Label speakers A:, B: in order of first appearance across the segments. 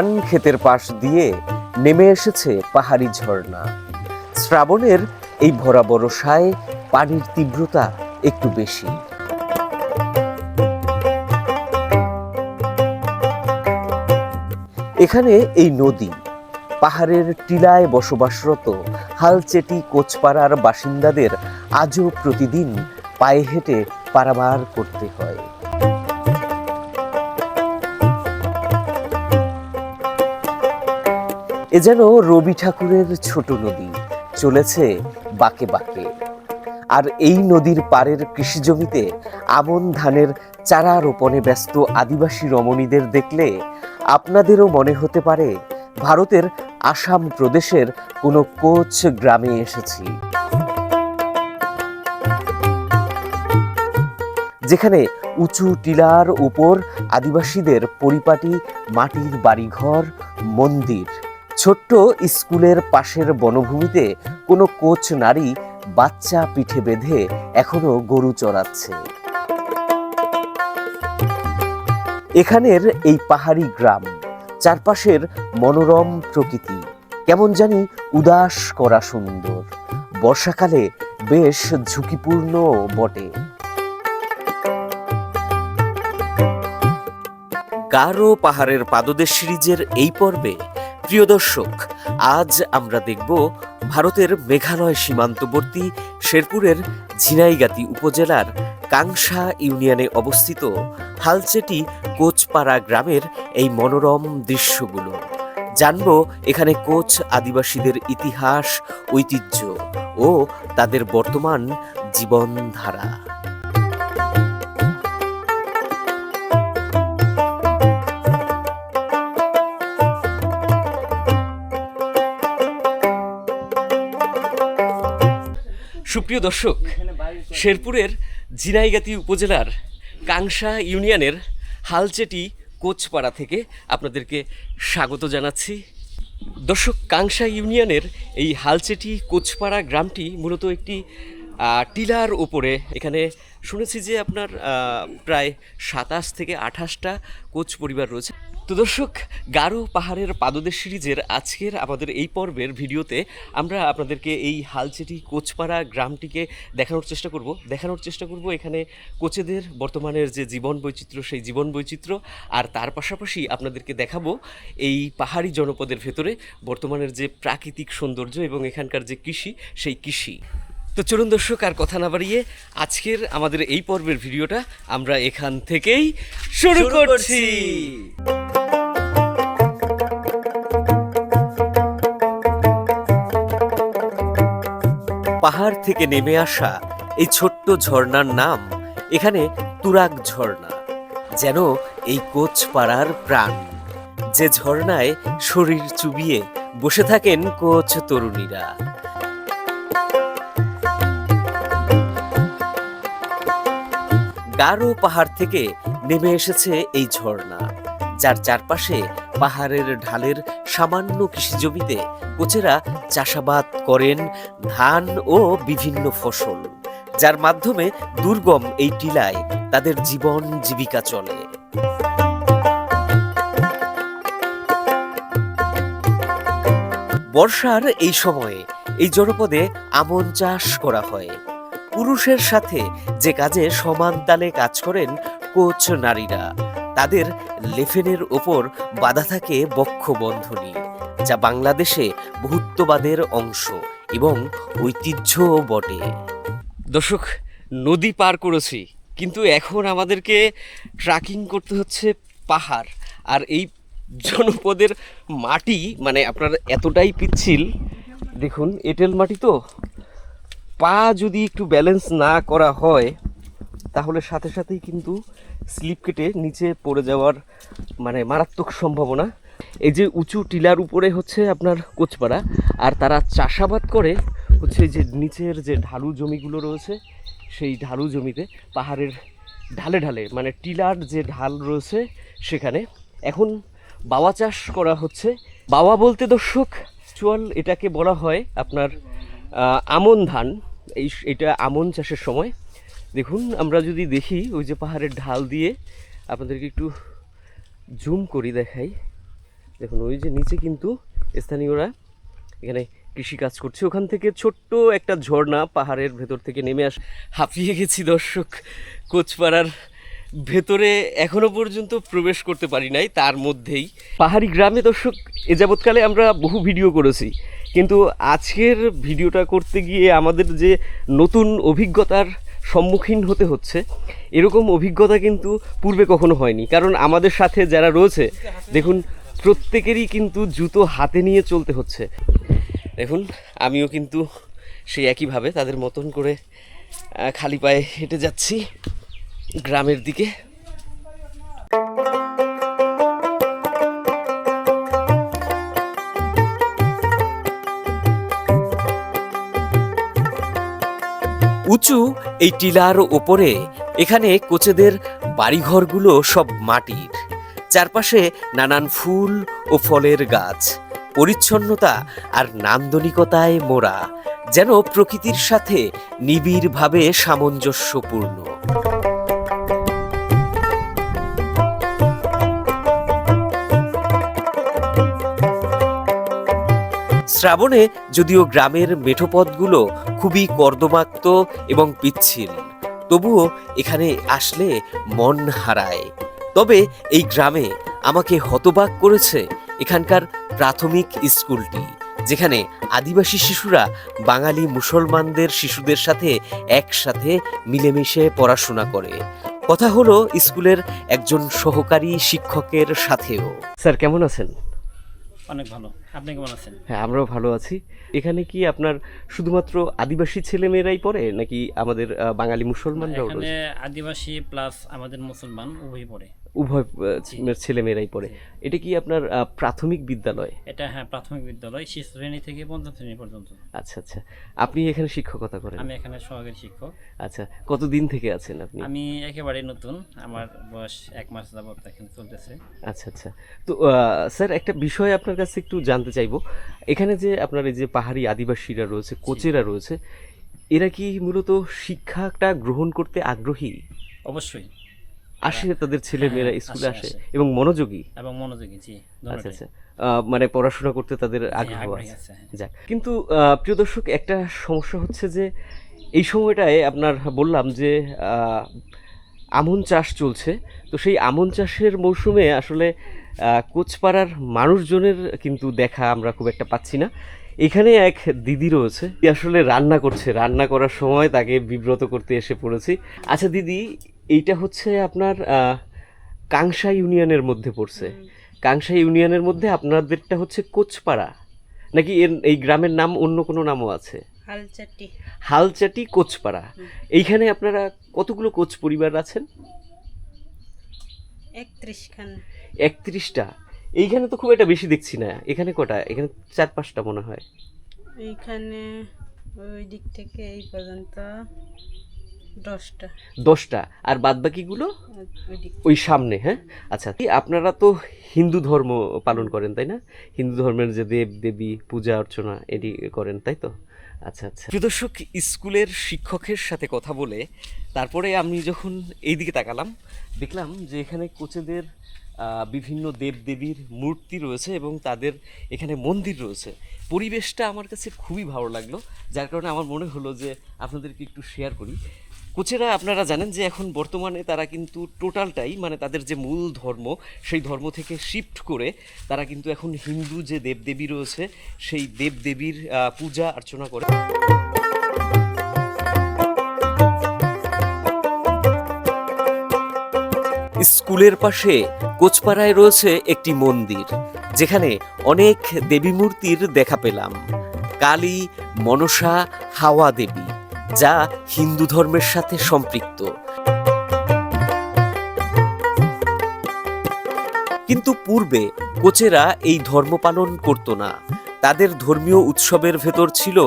A: ধান ক্ষেতের পাশ দিয়ে নেমে এসেছে পাহাড়ি ঝর্ণা। শ্রাবণের এই ভরা বরসায় পানির তীব্রতা একটু বেশি। এখানে এই নদী, পাহাড়ের টিলায় বসবাসরত হালচেটি কোচপাড়ার বাসিন্দাদের আজও প্রতিদিন পায়ে হেঁটে পারাবার করতে হয়। এ যেন রবি ঠাকুরের ছোট নদী, চলেছে বাঁকে বাঁকে। আর এই নদীর পাড়ের কৃষিজমিতে আমন ধানের চারা রোপণে ব্যস্ত আদিবাসী রমণীদের দেখলে আপনাদেরও মনে হতে পারে ভারতের আসাম প্রদেশের কোনো কোচ গ্রামে এসেছি। যেখানে উঁচু টিলার উপর আদিবাসীদের পরিপাটি মাটির বাড়িঘর, মন্দির। ছোট্ট স্কুলের পাশের বনভূমিতে কোনো কোচ নারী বাচ্চা পিঠে বেঁধে এখনও গরু চড়াচ্ছে। এখানের এই পাহাড়ি গ্রাম, চারপাশের মনোরম প্রকৃতি, কেমন জানি উদাস করা সুন্দর। বর্ষাকালে বেশ ঝুঁকিপূর্ণ বটে। গারো পাহাড়ের পাদদেশ সিরিজের এই পর্বে প্রিয় দর্শক, আজ আমরা দেখব ভারতের মেঘালয় সীমান্তবর্তী শেরপুরের ঝিনাইগাতি উপজেলার কাংসা ইউনিয়নে অবস্থিত হালচেটি কোচপাড়া গ্রামের এই মনোরম দৃশ্যগুলো। জানব এখানে কোচ আদিবাসীদের ইতিহাস, ঐতিহ্য ও তাদের বর্তমান জীবনধারা। সুপ্রিয় দর্শক, শেরপুরের ঝিনাইগাতি উপজেলার কাংসা ইউনিয়নের হালচেটি কোচপাড়া থেকে আপনাদেরকে স্বাগত জানাচ্ছি। দর্শক কাংসা ইউনিয়নের এই হালচেটি কোচপাড়া গ্রামটি মূলত একটি টিলার ওপরে এখানে শুনেছি যে আপনার প্রায় সাতাশ থেকে আঠাশটা কোচ পরিবার রয়েছে। তো দর্শক, গারো পাহাড়ের পাদদেশ সিরিজের আজকের আমাদের এই পর্বের ভিডিওতে আমরা আপনাদেরকে এই হালচেটি কোচপাড়া গ্রামটিকে দেখানোর চেষ্টা করব। দেখানোর চেষ্টা করব এখানে কোচেদের বর্তমানের যে জীবন বৈচিত্র্য, সেই জীবন বৈচিত্র্য, আর তার পাশাপাশি আপনাদেরকে দেখাবো এই পাহাড়ি জনপদের ভেতরে বর্তমানের যে প্রাকৃতিক সৌন্দর্য এবং এখানকার যে কৃষি, সেই কৃষি। তো চলুন দর্শক আর কথা না বাড়িয়ে আজকের আমাদের এই পর্বের ভিডিওটা আমরা এখান থেকেই শুরু করছি। পাহাড় থেকে নেমে আসা এই ছোট্ট ঝর্ণার নাম এখানে তুরাগ ঝর্ণা যেন এই কোচ পাড়ার প্রাণ। যে ঝর্ণায় শরীর চুবিয়ে বসে থাকেন কোচ তরুণীরা। গারো পাহাড় থেকে নেমে এসেছে এই ঝর্ণা, যার চারপাশে পাহাড়ের ঢালের সামান্য কৃষিজমিতে কোচেরা চাষাবাদ করেন ধান ও বিভিন্ন ফসল, যার মাধ্যমে দুর্গম এই টিলায় তাদের জীবন জীবিকা চলে। বর্ষার এই সময়ে এই জনপদে আমন চাষ করা হয়। পুরুষের সাথে যে কাজে সমান তালে কাজ করেন কোচ নারীরা। তাদের লেফেনের ওপর বাধা থাকে বক্ষবন্ধনী, যা বাংলাদেশে বহুত্ববাদের অংশ এবং ঐতিহ্যও বটে। দর্শক, নদী পার করেছি, কিন্তু এখন আমাদেরকে ট্রাকিং করতে হচ্ছে পাহাড়, আর এই জনপদের মাটি মানে আপনার এতটাই পিচ্ছিল, দেখুন, এঁটেল মাটি তো। পা যদি একটু ব্যালেন্স না করা হয়, তাহলে সাথে সাথেই কিন্তু স্লিপ কেটে নিচে পড়ে যাওয়ার মানে মারাত্মক সম্ভাবনা। এই যে উঁচু টিলার উপরে হচ্ছে আপনার কোচপাড়া, আর তারা চাষাবাদ করে হচ্ছে যে নিচের যে ঢালু জমিগুলো রয়েছে, সেই ঢালু জমিতে পাহাড়ের ঢালে ঢালে মানে টিলার যে ঢাল রয়েছে সেখানে এখন বাওয়া চাষ করা হচ্ছে। বাওয়া বলতে দর্শক, চুয়াল এটাকে বলা হয় আপনার আমন ধান। এই এটা আমন চাষের সময়। দেখুন, আমরা যদি দেখি ওই যে পাহাড়ের ঢাল দিয়ে আপনাদেরকে একটু জুম করি, দেখাই। দেখুন, ওই যে নিচে কিন্তু স্থানীয়রা এখানে কৃষি কাজ করছে। ওখান থেকে ছোট্ট একটা ঝর্ণা পাহাড়ের ভেতর থেকে নেমে আস, হাঁপিয়ে গেছি দর্শক। কোচপাড়ার ভেতরে এখনও পর্যন্ত প্রবেশ করতে পারি নাই, তার মধ্যেই। পাহাড়ি গ্রামে দর্শক, এ যাবৎকালে আমরা বহু ভিডিও করেছি। কিন্তু আজকের ভিডিওটা করতে গিয়ে আমাদের যে নতুন অভিজ্ঞতার সম্মুখীন হতে হচ্ছে, এরকম অভিজ্ঞতা কিন্তু পূর্বে কখনো হয়নি। কারণ আমাদের সাথে যারা রয়েছে, দেখুন, প্রত্যেকেরই কিন্তু জুতো হাতে নিয়ে চলতে হচ্ছে। দেখুন, আমিও কিন্তু সেই একইভাবে তাদের মতন করে খালি পায়ে হেঁটে যাচ্ছি। গ্রামের দিকে।
B: উঁচু এই টিলার ওপরে এখানে কোচেদের বাড়িঘরগুলো সব মাটির। চারপাশে নানান ফুল ও ফলের গাছ। পরিচ্ছন্নতা আর নান্দনিকতায় মোড়া, যেন প্রকৃতির সাথে নিবিড়ভাবে সামঞ্জস্যপূর্ণ। শ্রাবণে যদিও গ্রামের মেঠোপথগুলো খুবই কর্দমাক্ত এবং পিচ্ছিল, তবুও এখানে আসলে মন হারায়। তবে এই গ্রামে আমাকে হতবাক করেছে এখানকার প্রাথমিক স্কুলটি, যেখানে আদিবাসী শিশুরা বাঙালি মুসলমানদের শিশুদের সাথে একসাথে মিলেমিশে পড়াশোনা করে। কথা হলো, স্কুলের একজন সহকারী শিক্ষকের সাথেও।
A: স্যার, কেমন আছেন?
C: অনেক ভালো। আপনি কেমন আছেন?
A: হ্যাঁ আমরাও ভালো আছি। এখানে কি আপনার শুধুমাত্র আদিবাসী ছেলে মেয়েরাই পড়ে নাকি আমাদের বাঙালি মুসলমানরাও
C: এখানে আদিবাসী প্লাস আমাদের মুসলমান উভয়ই পড়ে।
A: উভয় ছেলেমেয়েরাই পড়ে। এটা কি আপনার প্রাথমিক বিদ্যালয়?
C: এটা হ্যাঁ প্রাথমিক বিদ্যালয় শিশু শ্রেণি থেকে পঞ্চম শ্রেণি পর্যন্ত।
A: আচ্ছা আচ্ছা। আপনি এখানে শিক্ষকতা করেন?
C: আমি এখানে সহকারী শিক্ষক।
A: আচ্ছা কতদিন থেকে আছেন আপনি?
C: আমি একেবারে নতুন আমার বয়স এক মাস যাবত এখানে চলতেছে।
A: আচ্ছা আচ্ছা। তো স্যার একটা বিষয় আপনার কাছে একটু জানতে চাইব। এখানে যে আপনার এই যে পাহাড়ি আদিবাসীরা রয়েছে কোচেরা রয়েছে এরা কি মূলত শিক্ষাটা গ্রহণ করতে আগ্রহী?
C: অবশ্যই।
A: আসে তাদের ছেলে মেয়েরা
C: হ্যাঁ,
A: স্কুলে
C: আসে।
A: এবং মনোযোগী।
C: এবং মনোযোগী জি
A: আচ্ছা আচ্ছা। মানে পড়াশোনা করতে তাদের
C: হ্যাঁ,
A: আগ্রহ আছে।
C: হ্যাঁ।
A: যাক কিন্তু প্রিয় দর্শক একটা সমস্যা হচ্ছে যে এই সময়টায় আপনার বললাম যে আমন চাষ চলছে। তো সেই আমন চাষের মৌসুমে আসলে কোচপাড়ার মানুষজনের কিন্তু দেখা আমরা খুব একটা পাচ্ছি না। এখানে এক দিদি রয়েছে। আসলে রান্না করছে। রান্না করার সময় তাকে বিব্রত করতে এসে পড়েছি। আচ্ছা দিদি এইটা হচ্ছে আপনার কাংসা ইউনিয়নের মধ্যে পড়ছে। কাংসা ইউনিয়নের মধ্যে আপনাদেরটা হচ্ছে কোচপাড়া। নাকি এর এই গ্রামের নাম অন্য কোনো নামও আছে?
D: হালচাটি।
A: হালচাটি কোচপাড়া। এইখানে আপনারা কতগুলো কোচ পরিবার আছেন?
D: একত্রিশ
A: একত্রিশটা। এইখানে তো খুব একটা বেশি দেখছি না। এখানে কটা? এখানে চার পাঁচটা মনে হয়।
D: এইখানে ওই দিক থেকে এই পর্যন্ত দশটা।
A: দশটা। আর বাদ বাকিগুলো
D: ওই
A: সামনে হ্যাঁ? আচ্ছা আপনারা তো হিন্দু ধর্ম পালন করেন তাই না? হিন্দু ধর্মের যে দেব দেবী পূজা অর্চনা এটি করেন তাই তো? আচ্ছা আচ্ছা। প্রিয় দর্শক স্কুলের শিক্ষকের সাথে কথা বলে তারপরে আমি যখন এই দিকে তাকালাম দেখলাম যে এখানে কোচেদের বিভিন্ন দেবদেবীর মূর্তি রয়েছে এবং তাদের এখানে মন্দির রয়েছে। পরিবেশটা আমার কাছে খুবই ভালো লাগল, যার কারণে আমার মনে হলো যে আপনাদেরকে একটু শেয়ার করি। কোচেরা, আপনারা জানেন যে এখন বর্তমানে তারা কিন্তু টোটালটাই মানে তাদের যে মূল ধর্ম, সেই ধর্ম থেকে শিফট করে তারা কিন্তু এখন হিন্দু যে দেবদেবী রয়েছে, সেই দেবদেবীর পূজা, অর্চনা করে।
B: স্কুলের পাশে কোচপাড়ায় রয়েছে একটি মন্দির। যেখানে অনেক দেবী মূর্তির দেখা পেলাম। কালী, মনসা, হাওয়া দেবী, যা হিন্দু ধর্মের সাথে সম্পৃক্ত। কিন্তু পূর্বে কোচেরা এই ধর্ম পালন করত না। তাদের ধর্মীয় উৎসবের ভেতর ছিল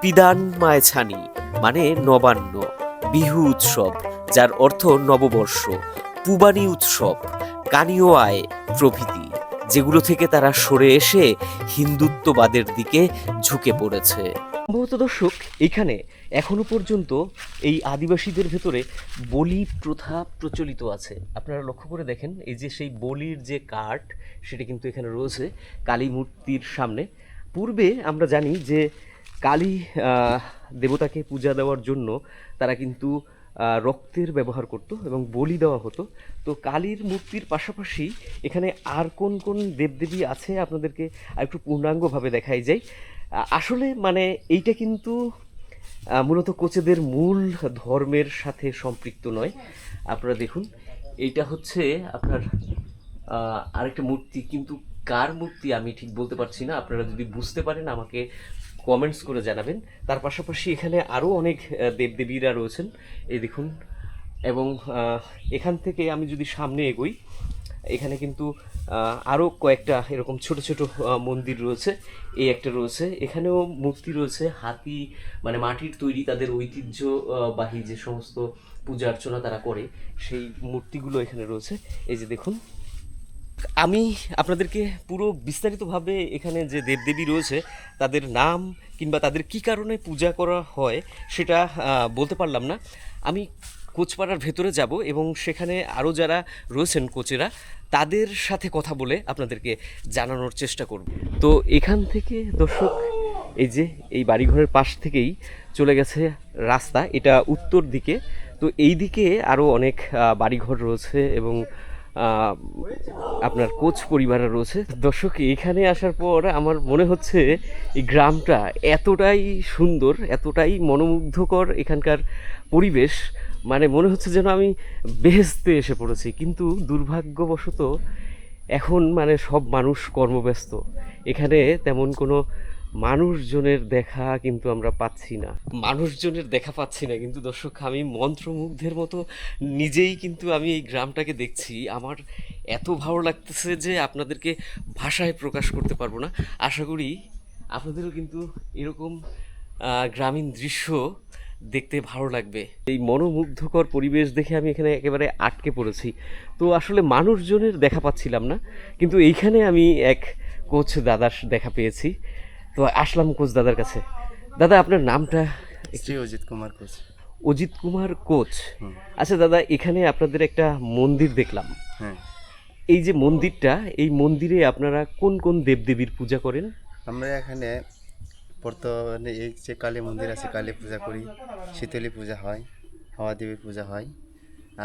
B: পিদান মায়ছানি মানে নবান্ন, বিহু উৎসব, যার অর্থ নববর্ষ। পুবানি উৎসব কানীয় আয় প্রভৃতি, যেগুলো থেকে তারা সরে এসে হিন্দুত্ববাদের দিকে ঝুঁকে পড়েছে।
A: সম্ভবত দর্শক, এখানে এখনও পর্যন্ত এই আদিবাসীদের ভেতরে বলি প্রথা প্রচলিত আছে। আপনারা লক্ষ্য করে দেখেন, এই যে সেই বলির যে কাঠ, সেটা কিন্তু এখানে রয়েছে কালী মূর্তির সামনে। পূর্বে আমরা জানি যে কালী দেবতাকে পূজা দেওয়ার জন্য তারা কিন্তু রক্তের ব্যবহার করত এবং বলি দেওয়া হতো। তো কালীর মূর্তির পাশাপাশি এখানে আর কোন কোন দেবদেবী আছে আপনাদেরকে আর একটু পূর্ণাঙ্গভাবে দেখাই যায় আসলে মানে এইটা কিন্তু মূলত কোচেদের মূল ধর্মের সাথে সম্পৃক্ত নয়। আপনারা দেখুন, এইটা হচ্ছে আপনার আরেকটা মূর্তি। কিন্তু কার মূর্তি আমি ঠিক বলতে পারছি না। আপনারা যদি বুঝতে পারেন আমাকে কমেন্টস করে জানাবেন। তার পাশাপাশি এখানে আরও অনেক দেবদেবীরা রয়েছেন। এই দেখুন, এবং এখান থেকে আমি যদি সামনে এগোই, এখানে কিন্তু আরও কয়েকটা এরকম ছোট ছোট মন্দির রয়েছে। এই একটা রয়েছে। এখানেও মূর্তি রয়েছে, হাতি মানে মাটির তৈরি তাদের ঐতিহ্যবাহী যে সমস্ত পূজা অর্চনা তারা করে, সেই মূর্তিগুলো এখানে রয়েছে। এই যে দেখুন আমি আপনাদেরকে পুরো বিস্তারিতভাবে এখানে যে দেবদেবী রয়েছে, তাদের নাম কিংবা তাদের কি কারণে পূজা করা হয় সেটা বলতে পারলাম না। আমি কোচপাড়ার ভেতরে যাব এবং সেখানে আরও যারা রয়েছেন কোচেরা, তাদের সাথে কথা বলে আপনাদেরকে জানানোর চেষ্টা করব। তো এখান থেকে দর্শক, এই যে এই বাড়িঘরের পাশ থেকেই চলে গেছে রাস্তা, এটা উত্তর দিকে। তো এই দিকে আরও অনেক বাড়িঘর রয়েছে এবং আপনার কোচ পরিবার রয়েছে। দর্শক, এখানে আসার পর আমার মনে হচ্ছে এই গ্রামটা এতটাই সুন্দর, এতটাই মনোমুগ্ধকর এখানকার পরিবেশ। মানে মনে হচ্ছে যেন আমি বেহেস্তে এসে পড়েছি। কিন্তু দুর্ভাগ্যবশত এখন মানে সব মানুষ কর্মব্যস্ত। এখানে তেমন কোনো মানুষজনের দেখা কিন্তু আমরা পাচ্ছি না। মানুষজনের দেখা পাচ্ছি না, কিন্তু দর্শক, আমি মন্ত্রমুগ্ধের মতো নিজেই কিন্তু আমি এই গ্রামটাকে দেখছি। আমার এত ভালো লাগতেছে যে আপনাদেরকে ভাষায় প্রকাশ করতে পারব না। আশা করি আপনাদেরও কিন্তু এরকম গ্রামীণ দৃশ্য দেখতে ভালো লাগবে। এই মনোমুগ্ধকর পরিবেশ দেখে আমি এখানে একেবারে আটকে পড়েছি। তো আসলে মানুষজনের দেখা পাচ্ছিলাম না, কিন্তু এইখানে আমি এক কোচ দাদার দেখা পেয়েছি। তো আসলাম কোচ দাদার কাছে। দাদা আপনার নামটা
E: শ্রী অজিত কুমার কোচ।
A: অজিত কুমার কোচ। আচ্ছা দাদা এখানে আপনাদের একটা মন্দির দেখলাম।
E: হ্যাঁ।
A: এই যে মন্দিরটা এই মন্দিরে আপনারা কোন কোন দেবদেবীর পূজা করেন?
E: আমরা এখানে বর্তমানে এই যে কালী মন্দির আছে কালী পূজা করি শীতলী পূজা হয় হাওয়া দেবীর পূজা হয়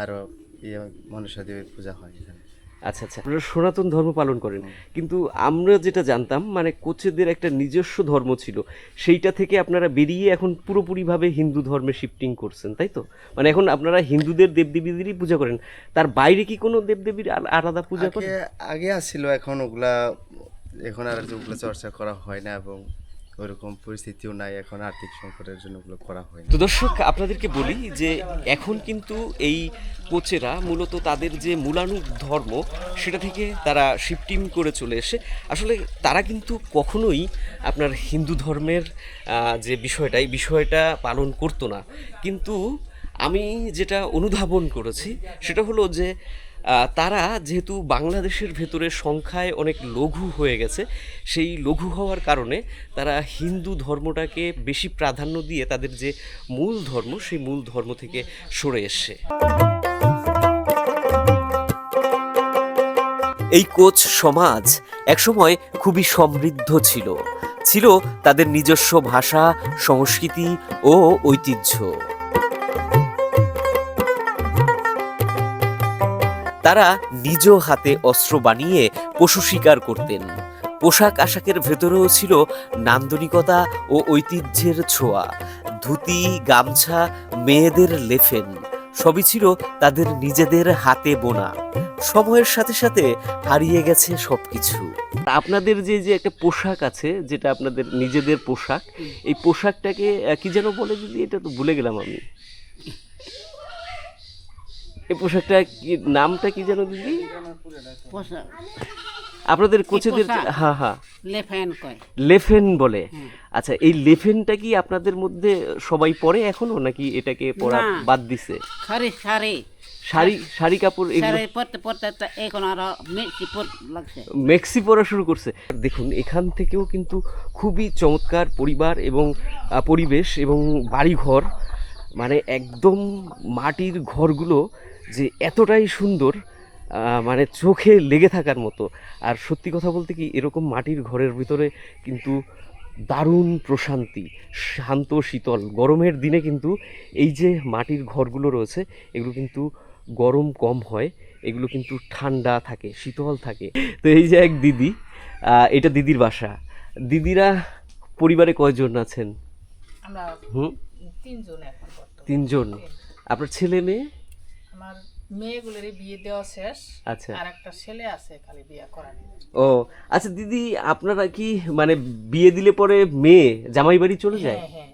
E: আরও ইয়ে মনসা দেবীর পূজা হয় এখানে।
A: আচ্ছা আচ্ছা। আপনারা সনাতন ধর্ম পালন করেন। কিন্তু আমরা যেটা জানতাম মানে কোচেদের একটা নিজস্ব ধর্ম ছিল সেইটা থেকে আপনারা বেরিয়ে এখন পুরোপুরিভাবে হিন্দু ধর্মে শিফটিং করছেন তাই তো? মানে এখন আপনারা হিন্দুদের দেবদেবীদেরই পূজা করেন। তার বাইরে কি কোনো দেবদেবীর আল- আলাদা পূজা করেন?
E: আগে আসছিল এখন ওগুলা এখন আর ওগুলো চর্চা করা হয় না এবং ওইরকম পরিস্থিতিও নাই, এখন আর্থিক সংকটের জন্য ওগুলো করা হয়
A: তো দর্শক, আপনাদেরকে বলি যে এখন কিন্তু এই কোচেরা মূলত তাদের যে মূলানুগ ধর্ম, সেটা থেকে তারা শিফটিং করে চলে এসে, আসলে তারা কিন্তু কখনোই আপনার হিন্দু ধর্মের যে বিষয়টা, এই বিষয়টা পালন করতো না। কিন্তু আমি যেটা অনুধাবন করেছি, সেটা হলো যে তারা যেহেতু বাংলাদেশের ভেতরে সংখ্যায় অনেক লঘু হয়ে গেছে, সেই লঘু হওয়ার কারণে তারা হিন্দু ধর্মটাকে বেশি প্রাধান্য দিয়ে তাদের যে মূল ধর্ম, সেই মূল ধর্ম থেকে সরে এসছে।
B: এই কোচ সমাজ একসময় খুবই সমৃদ্ধ ছিল ছিল তাদের নিজস্ব ভাষা, সংস্কৃতি ও ঐতিহ্য। তারা নিজ হাতে অস্ত্র বানিয়ে পশু শিকার করতেন। পোশাক আশাকের ভেতরেও ছিল নান্দনিকতা ও ঐতিহ্যের ছোঁয়া। ধুতি, গামছা, মেয়েদের লেফেন, সবই ছিল তাদের নিজেদের হাতে বোনা। সময়ের সাথে সাথে হারিয়ে গেছে সবকিছু।
A: আপনাদের যে যে একটা পোশাক আছে, যেটা আপনাদের নিজেদের পোশাক, এই পোশাকটাকে কি যেন বলে দিদি? এটা তো ভুলে গেলাম আমি। এই পোশাকটা কি নামটা কি যেন দিদি? আপনাদের কোচেদের
F: পোশাক?
A: হ্যাঁ হ্যাঁ
F: লেফেন কয়।
A: লেফেন বলে। আচ্ছা এই লেফেনটা কি আপনাদের মধ্যে সবাই পরে এখনও নাকি এটাকে পরা
F: না।
A: বাদ দিছে?
F: শাড়ি শাড়ি।
A: শাড়ি শাড়ি কাপড় এগুলো
F: শাড়ি পরতে পরতে তো এখন আরও মেক্সি পর লাগছে।
A: মেক্সি পরা শুরু করছে। দেখুন এখান থেকেও কিন্তু খুবই চমৎকার পরিবার এবং আহ, পরিবেশ এবং বাড়িঘর মানে একদম মাটির ঘরগুলো যে এতটাই সুন্দর মানে চোখে লেগে থাকার মতো। আর সত্যি কথা বলতে কি এরকম মাটির ঘরের ভিতরে কিন্তু দারুণ প্রশান্তি শান্ত শীতল। গরমের দিনে কিন্তু এই যে মাটির ঘরগুলো রয়েছে এগুলো কিন্তু গরম কম হয় এগুলো কিন্তু ঠান্ডা থাকে শীতল থাকে। তো এই যে এক দিদি এটা দিদির বাসা। দিদিরা পরিবারে কয়জন আছেন? হুম?
G: তিনজন।
A: তিনজন। আপনার ছেলে মেয়ে?
G: আমার মেয়েগুলোরই বিয়ে দেওয়া শেষ
A: আচ্ছা।
G: আর একটা ছেলে আছে খালি বিয়ে করার।
A: ও আচ্ছা দিদি আপনারা কি মানে বিয়ে দিলে পরে মেয়ে জামাই বাড়ি চলে যায়?
G: হ্যাঁ হ্যাঁ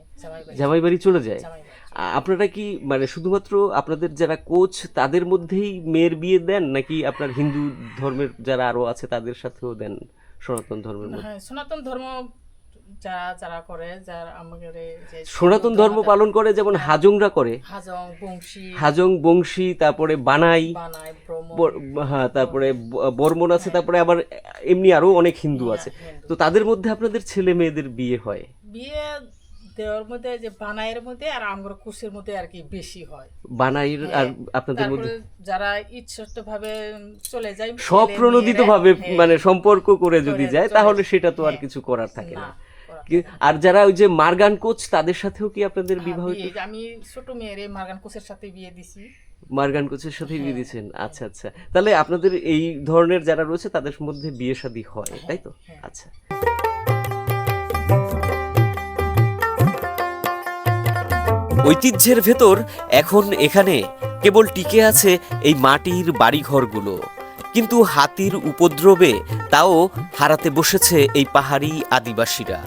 G: জামাই বাড়ি।
A: চলে যায়। আপনারা কি মানে শুধুমাত্র আপনাদের যারা কোচ তাদের মধ্যেই মেয়ের বিয়ে দেন? নাকি আপনার হিন্দু ধর্মের যারা আরও আছে তাদের সাথেও দেন সনাতন ধর্মের মধ্যে?
G: হ্যাঁ সনাতন ধর্ম যারা যারা করে যারা আমাদের
A: সনাতন ধর্ম পালন করে যেমন হাজংরা করে।
G: হাজং বংশী।
A: হাজং বংশী তারপরে বানাই। হ্যাঁ তারপরে বর্মন আছে তারপরে আবার এমনি আরও অনেক হিন্দু আছে। তো তাদের মধ্যে আপনাদের ছেলে মেয়েদের বিয়ে হয়?
G: বিয়ে দেওয়ার মধ্যে যে বানাইয়ের মধ্যে আর কুশের মধ্যে আর কি বেশি হয়।
A: বানাইর আর আপনাদের মধ্যে?
G: যারা ইচ্ছষ্ট ভাবে চলে যায়
A: স্বপ্রণোদিত ভাবে
G: হ্যাঁ,
A: মানে সম্পর্ক করে যদি যায় তাহলে সেটা তো আর
G: হ্যাঁ।
A: কিছু করার থাকে
G: না।
A: আর যারা ওই যে মার্গান কোচ তাদের সাথেও কি আপনাদের
G: হ্যাঁ,
A: বিবাহ
G: আমি ছোট মেয়ের মার্গান কোচের সাথে বিয়ে দিছি।
A: মার্গান কোচের সাথে
G: হ্যাঁ,
A: বিয়ে দিয়েছেন আচ্ছা আচ্ছা। তাহলে আপনাদের এই ধরনের যারা রয়েছে তাদের মধ্যে বিয়ে শাদী হয় তাই তো?
G: হ্যাঁ।
A: আচ্ছা।
B: ঐতিহ্যের ভেতর এখন এখানে কেবল টিকে আছে এই মাটির বাড়িঘরগুলো। কিন্তু হাতির উপদ্রবে তাও হারাতে বসেছে এই পাহাড়ি আদিবাসীরা।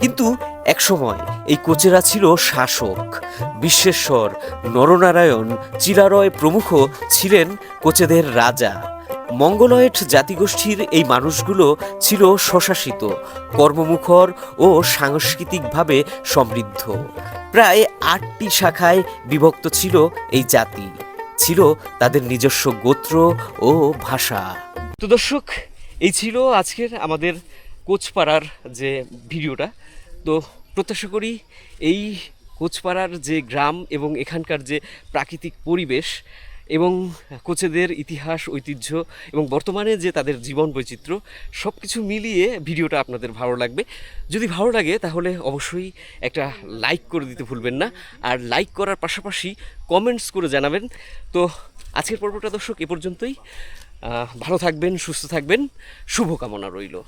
B: কিন্তু একসময় এই কোচেরা ছিল শাসক, বিশ্বেশ্বর, নরনারায়ণ, চিরারয় প্রমুখ ছিলেন কোচেদের রাজা। মঙ্গলয়েট জাতিগোষ্ঠীর এই মানুষগুলো ছিল স্বশাসিত, কর্মমুখর ও সাংস্কৃতিকভাবে সমৃদ্ধ। প্রায় আটটি শাখায় বিভক্ত ছিল এই জাতি। ছিল তাদের নিজস্ব গোত্র ও ভাষা।
A: তো দর্শক, এই ছিল আজকের আমাদের কোচপাড়ার যে ভিডিওটা। তো প্রত্যাশা করি, এই কোচপাড়ার যে গ্রাম এবং এখানকার যে প্রাকৃতিক পরিবেশ এবং কোচেদের ইতিহাস, ঐতিহ্য এবং বর্তমানে যে তাদের জীবন বৈচিত্র্য সব কিছু মিলিয়ে ভিডিওটা আপনাদের ভালো লাগবে। যদি ভালো লাগে তাহলে অবশ্যই একটা লাইক করে দিতে ভুলবেন না। আর লাইক করার পাশাপাশি কমেন্টস করে জানাবেন। তো আজকের পর্বটা দর্শক, এ পর্যন্তই। ভালো থাকবেন, সুস্থ থাকবেন। শুভকামনা রইল।